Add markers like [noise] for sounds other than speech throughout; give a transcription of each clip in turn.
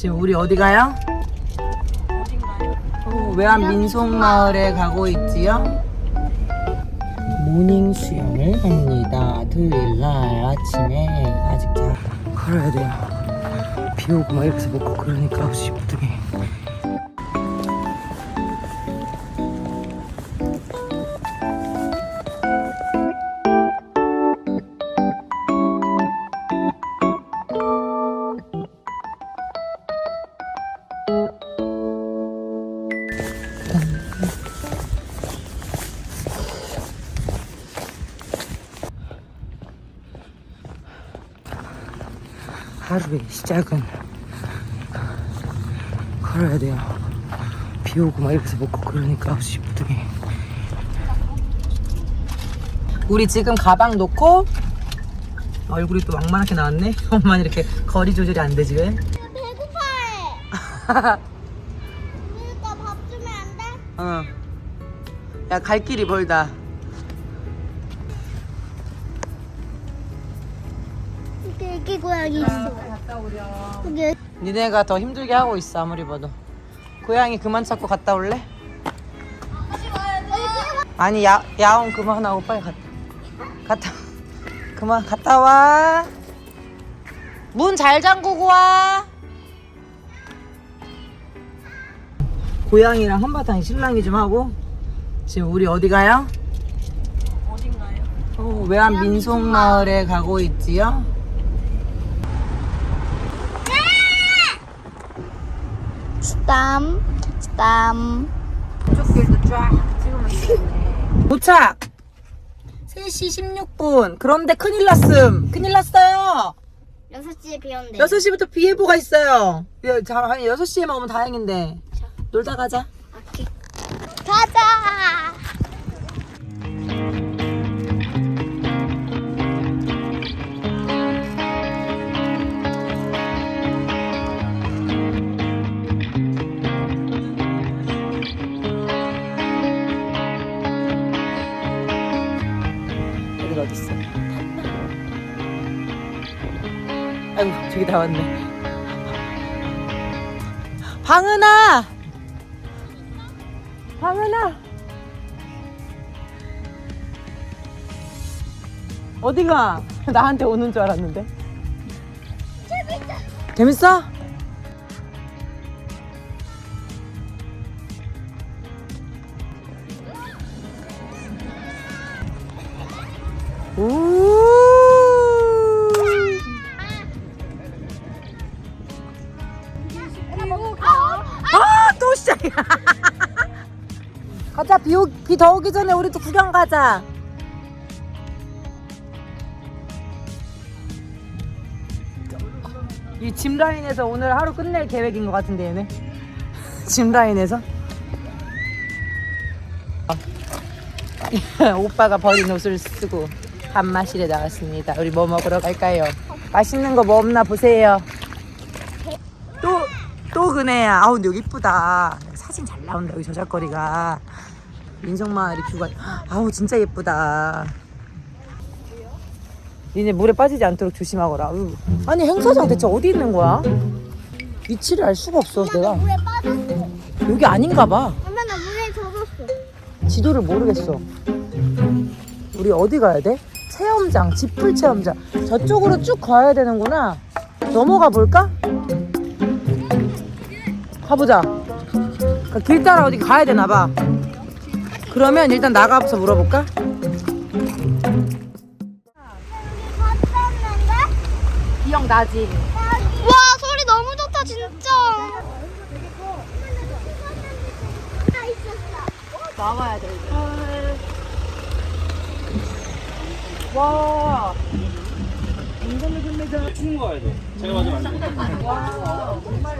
지금 우리 어디 가요? 어, 외환 민속마을에 가고 있지요? 모닝 수영을 합니다. 토요일 날 아침에 아직 잘 걸어야 돼요. 비 오고 막못 걷고 그러니까 9시부터 하루의 시작은 걸어야 돼요. 비 오고 막못 걷고 그러니까 9시부터 우리 지금 가방 놓고 얼굴이 또 왕만하게 나왔네. [laughs] 엄마는 이렇게 거리 조절이 안 되지 왜? 배고파해. [laughs] 그러니까 밥 주면 안 돼? 어. 야, 갈 길이 멀다. 애기 고양이 있어. 여기 니네가 더 힘들게 하고 있어, 아무리 봐도. 고양이 그만 찾고 갔다 올래? 아니, 야, 야옹 그만하고 빨리 갔다. 갔다. 그만, 갔다 와. 문 잘 잠그고 와. 고양이랑 한바탕 실랑이 좀 하고. 지금 우리 어디 가요? 어딘가요? 어, 외환 민속마을에 가고 있지요? 스탐 스탐. 이쪽 길도 쫙 찍으면 되겠네. 도착! 3시 16분. 그런데 큰일 났음. 큰일 났어요. 6시에 비 온대. 6시부터 비 예보가 있어요. 한 6시에만 오면 다행인데. 놀다 가자. 오케이. 가자. 애들 어딨어? 아이고, 저기 다 왔네. 방은아! 방은아! 어디가? 나한테 오는 줄 알았는데. 재밌다. 재밌어? 우. 아, 또 시작이야. [laughs] 가자, 비, 오, 비더 오기 전에 우리도 구경 가자. 이 짚라인에서 오늘 하루 끝낼 계획인 것 같은데, 얘네. [laughs] 짚라인에서. [laughs] 오빠가 버린 옷을 쓰고 밥마실에 나왔습니다. 우리 뭐 먹으러 갈까요? 맛있는 거 뭐 없나 보세요. 또, 또 그네야. 아우, 근데 여기 이쁘다. 사진 잘 나온다, 여기 저작거리가. 민속마을이 뷰가. 아우, 진짜 예쁘다. 니네 물에 빠지지 않도록 조심하거라. 으. 아니, 행사장 대체 어디 있는 거야? 위치를 알 수가 없어, 내가. 물에 빠졌어. 여기 아닌가 봐. 엄마 나 물에 젖었어. 지도를 모르겠어. 우리 어디 가야 돼? 체험장, 지풀 체험장. 저쪽으로 쭉 가야 되는구나. 넘어가 볼까? 가보자. 그길 따라 어디 가야 되나 봐. 그러면 일단 나가서 물어볼까? 기억나지? 와 소리 너무 좋다 진짜. 다 있었어. 나 와. 치는 거 가야 돼. 제가 맞으면 안 돼.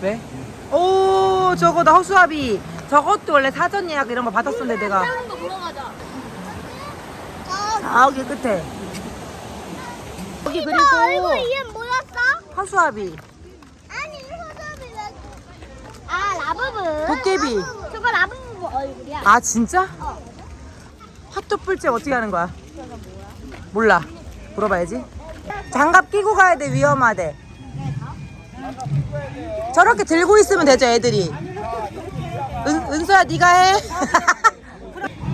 왜? 오 저거다 허수아비 저것도 원래 사전 예약 이런 거 받았었는데 내가 보러 가자. 저기 끝에 여기 이거 그리고 얼굴 이름 뭐였어? 허수아비 아니 허접이 왜? 아 라부부. 도깨비. 저거 라부부 얼굴이야. 아 진짜? 핫도 뿔째 어떻게 하는 거야? 몰라. 물어봐야지. 장갑 끼고 가야 돼 위험하대. 저렇게 들고 있으면 되죠 애들이. 은 은서야 네가 해.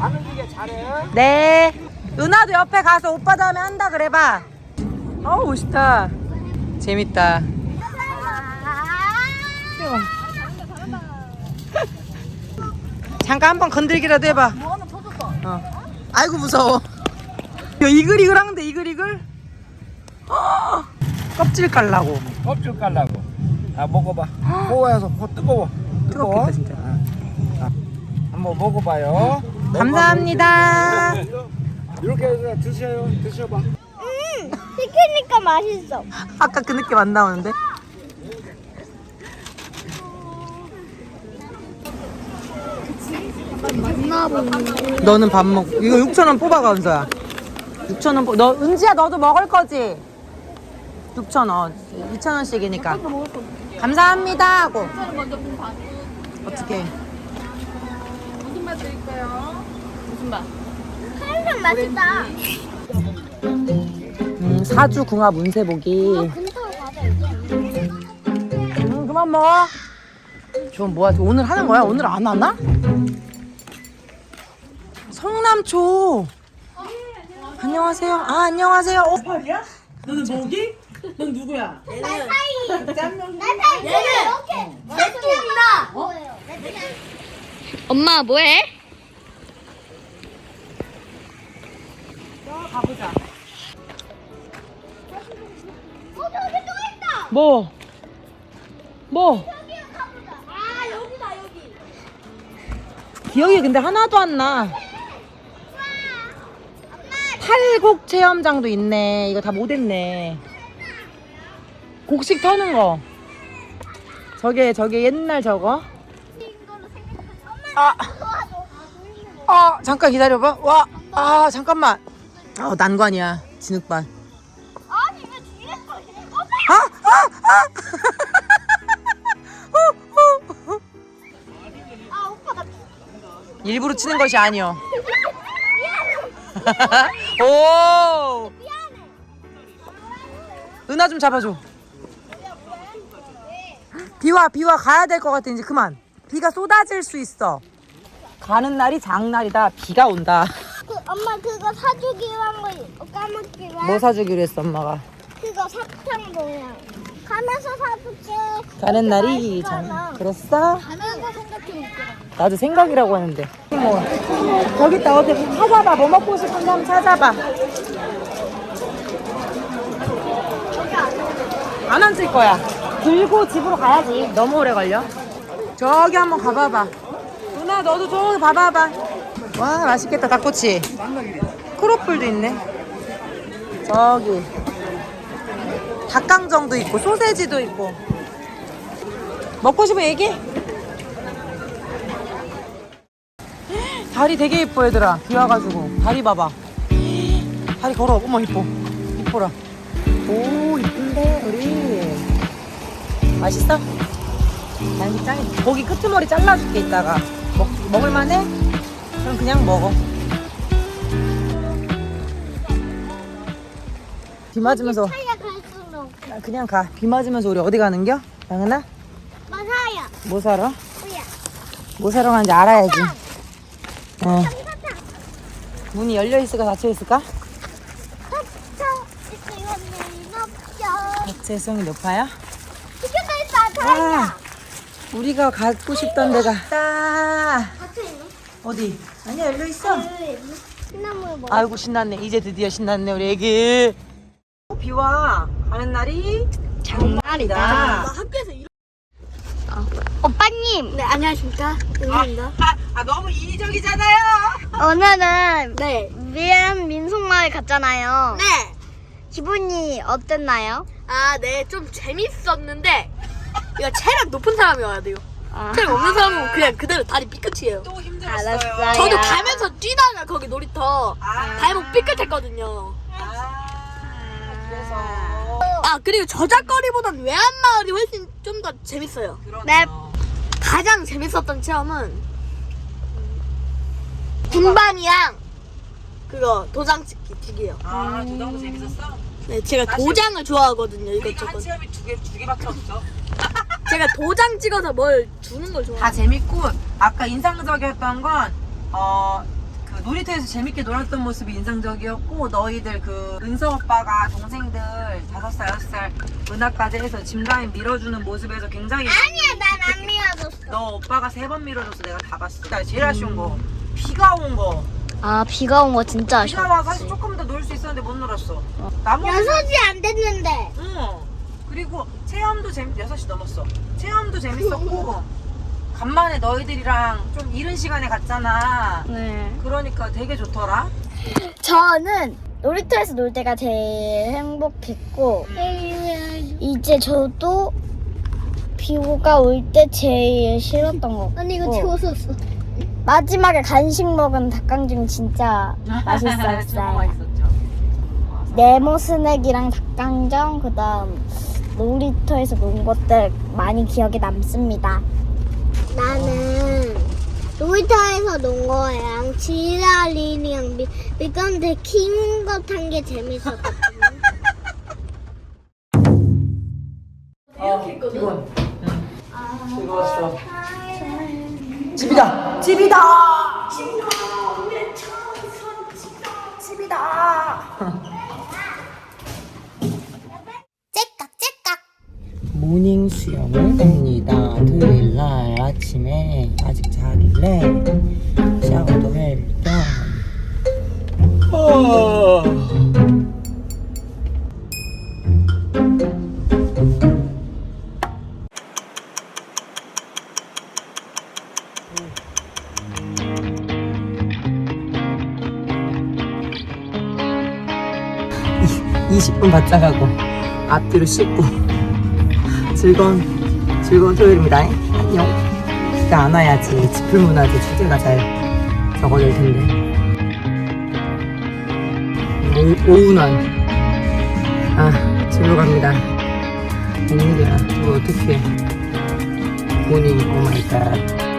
안 움직여 잘해. 네. 은하도 옆에 가서 오빠 다음에 한다 그래봐. 어우 멋있다. 재밌다. 잠깐 한 번 건들기라도 해봐. 어. 아이고 무서워. 야, 이글이글한데 이글이글. 어, [gasps] 껍질 깔라고. 껍질 깔라고. 아 먹어봐. 고와서 고 뜨거워. 뜨거워. 뜨겁겠다, 진짜. 아, 아. 한번 먹어봐요. 감사합니다. 이렇게 해서 드세요. 드셔봐. 음, 시키니까 맛있어. 아까 그 느낌 안 나오는데? 너는 밥 먹. 이거 6천 원 뽑아가 은서야. 6천 원. 뽑- 너 은지야 너도 먹을 거지? 6천 원. 2천 원씩이니까. 감사합니다 하고. 어떻게? 칼좀 맛있다. 음, 사주 궁합 운세보기. 이제. 음, 그만 먹어. 저 뭐야? 저 오늘 하는 거야? 오늘 안 하나? 성남초. 안녕하세요. 아 안녕하세요. 어? 너는 뭐기? 넌 누구야? 날 사이. 날 사이. 얘는 이렇게. 새끼입니다. 뭐예요? 엄마 뭐해? 가보자. 어 저기 또 있다. 뭐? 뭐? 여기 가보자. 아 여기다 여기. 기억이 근데 하나도 안 나. 팔곡 체험장도 있네. 이거 다 못했네. 곡식 터는 거. 저게 저게 옛날 저거. 아. 아 잠깐 기다려봐. 와, 아 잠깐만. 아 난관이야. 진흙반. 아, 아, 아. [laughs] 일부러 치는 것이 아니여. [laughs] 오. 은하 좀 잡아줘. 비와 비와 가야 될 것 같아 이제 그만. 비가 쏟아질 수 있어. 가는 날이 장날이다. 비가 온다. 그 엄마 그거 사주기로 한 거 까먹기로 한 뭐 사주기로 했어 엄마가. 그거 사탕 모양. 가면서 사줄게. 가는 날이 맛있잖아. 장. 그랬어? 가면서 생각해 볼게. 나도 생각이라고 하는데. 뭐 저기 있다 어디 찾아봐. 뭐 먹고 싶은지 한번 찾아봐. 안 앉을 거야. 들고 집으로 가야지. 너무 오래 걸려. 저기 한번 가봐봐. 누나 너도 저기 봐봐봐. 와 맛있겠다 닭꼬치. 크로플도 있네. 저기 닭강정도 있고 소세지도 있고. 먹고 싶으면 얘기해. 다리 되게 예뻐 얘들아. 비 와가지고. 다리 봐봐. 다리 걸어. 어머 이뻐. 이뻐라. 오 이쁜데 우리. 맛있어? 다행히 짱이. 고기 끄트머리 잘라줄게 이따가. 먹, 먹을만해? 그럼 그냥 먹어. 비 맞으면서 그냥 가 비 맞으면서 우리 어디 가는겨? 양은아? 맞아요. 뭐 사러? 뭐야? 뭐 사러 가는지 알아야지 어. 사탕. 문이 열려 있을까 닫혀 있을까? 사탕. 이거는 높죠. 박재성이 높아요? 이게 있다. 다이야. 아, 우리가 가고 싶던 데가 있다. 닫혀 있는? 어디? 아니야 열려 있어. 뭐? 아이고 신났네. 이제 드디어 신났네 우리 애기. 비 와 가는 날이 장날이다. 학교에서 이런. 오빠님. 네 안녕하십니까. 은희입니다. 아, 아 너무 인위적이잖아요. 오늘은 네 미안 민속마을 갔잖아요. 네. 기분이 어땠나요? 아, 네. 좀 재밌었는데 이거 체력 높은 사람이 와야 돼요. 아, 체력 없는 사람은 그냥 그대로 다리 삐끗이에요. 또 힘들었어요. 알았어요. 저도 가면서 뛰다가 거기 놀이터 아. 발목 삐끗했거든요. 아, 그래서. 아, 그리고 저작거리보단 외환마을이 훨씬 좀 더 재밌어요. 네. 가장 재밌었던 체험은 군밤이랑 그거 도장 찍기 두 개요. 아 도장도 재밌었어? 네, 제가 사실- 도장을 좋아하거든요. 우리가 이것저것. 한 체험이 두 개 두 개밖에 없어. [laughs] 제가 도장 찍어서 뭘 주는 걸다 좋아해요. 재밌고 아까 인상적이었던 건 어. 그 놀이터에서 재밌게 놀았던 모습이 인상적이었고 너희들 그 은서 오빠가 동생들 다섯 살 여섯 살 은하까지 해서 짐 라인 밀어주는 모습에서 굉장히 아니야, 난안 미워줬어. 너 오빠가 세 번 밀어줘서 내가 다 봤어. 나 제일 아쉬운 거 비가 온 거. 아, 비가 온 거 진짜 비가 와 사실 조금 더 놀 수 있었는데 못 놀았어. 나머지 여섯이 안 됐는데. 응. 그리고 체험도 재밌 6시 넘었어. 체험도 재밌었고 [laughs] 간만에 너희들이랑 좀 이른 시간에 갔잖아. 네. 그러니까 되게 좋더라. 저는 놀이터에서 놀 때가 제일 행복했고 이제 저도 비가 올 때 제일 싫었던 거 같고 아니, 이거 재웠었어. 마지막에 간식 먹은 닭강정 진짜 진짜 [laughs] 맛있었어요 맛있었죠. 네모 스낵이랑 닭강정 그다음 놀이터에서 논 것들 많이 기억에 남습니다 나는 놀이터에서 논 거랑 지랄이랑 미, 미끄럼틀 킹것 한게 재밌었거든 어, 기분. 응. 즐거웠어. 집이다. 집이다. 집이다. [laughs] 째깍 째깍 모닝 수영을 이 20분 바짝하고 앞뒤로 씻고 즐거운 즐거운 토요일입니다. 안녕. 비가 안 와야지 지풀 문화재 주제가 잘 적어질 텐데. 오, 오운원. 아, 집으로 갑니다. 웬일이야. 이거 어떻게. 모닝, 오 마이 갓.